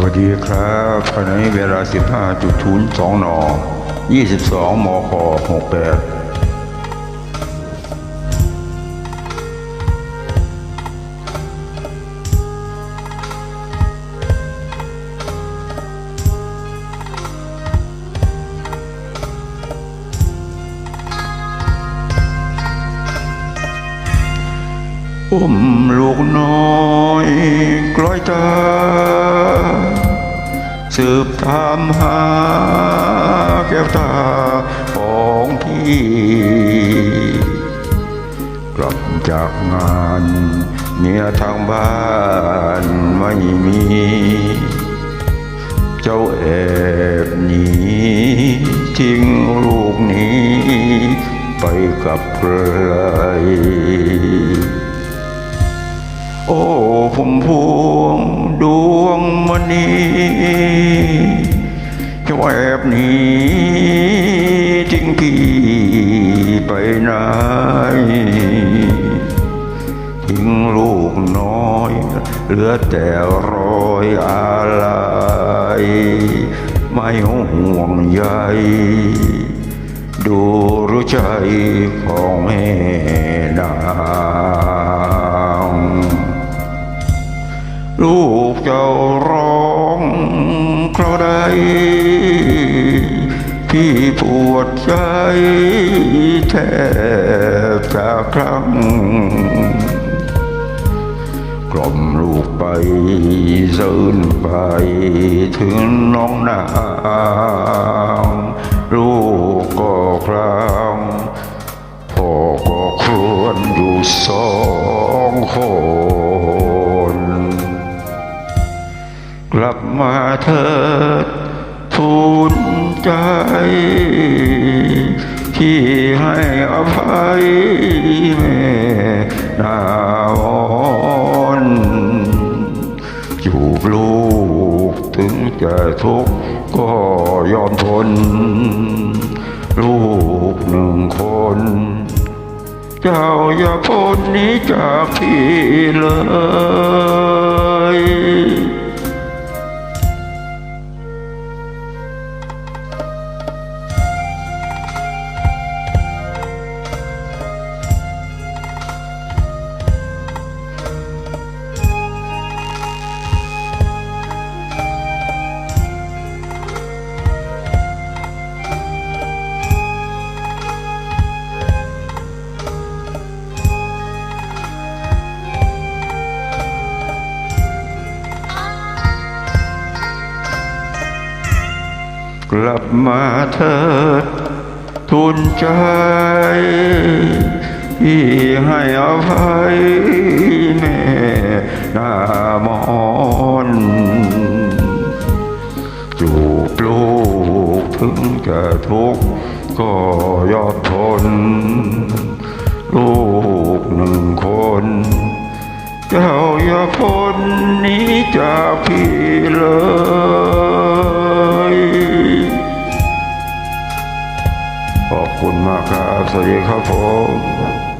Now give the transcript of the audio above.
วัสดีครับขณะนี้เวลา 15.02น22มค68 อุ้มลูกน้อยกล้อยตา สืบตามหาแก้วตาของพี่ กลับจากงานเมียทางบ้านไม่มี เจ้าแอบหนีทิ้งลูกนี้ ไปกับใคร อ้พุ่มพวงดวงมณีจะแอบหนีทิ้งพี่ไปไหนทิ้งลูกน้อยเหลือแต่รอยอะไรไม่ห่วงใยดูรู้ใจของแม่นา ใจแทบจะครั้งกล่อมลูกไปซื่นไปถึงน้องนางลูกก็ครางพ่อก็ครวญอยู่สองคนกลับมาเถิดทูลใจ ที่ให้อภัยแม่นาวอนจูบลูกถึงจะทุกข์ก็ยอมทน ลูกหนึ่งคนเจ้าอย่าพ้นนี้จากพี่เลย กลับมาเถิดทุนใจที่ให้อภัยแม่หน้ามอนจูบลูกถึงจะทุกข์ก็ยอดทน ลูกหนึ่งคน เจ้าอย่าพ้นนี้จากพี่ 手机靠谱。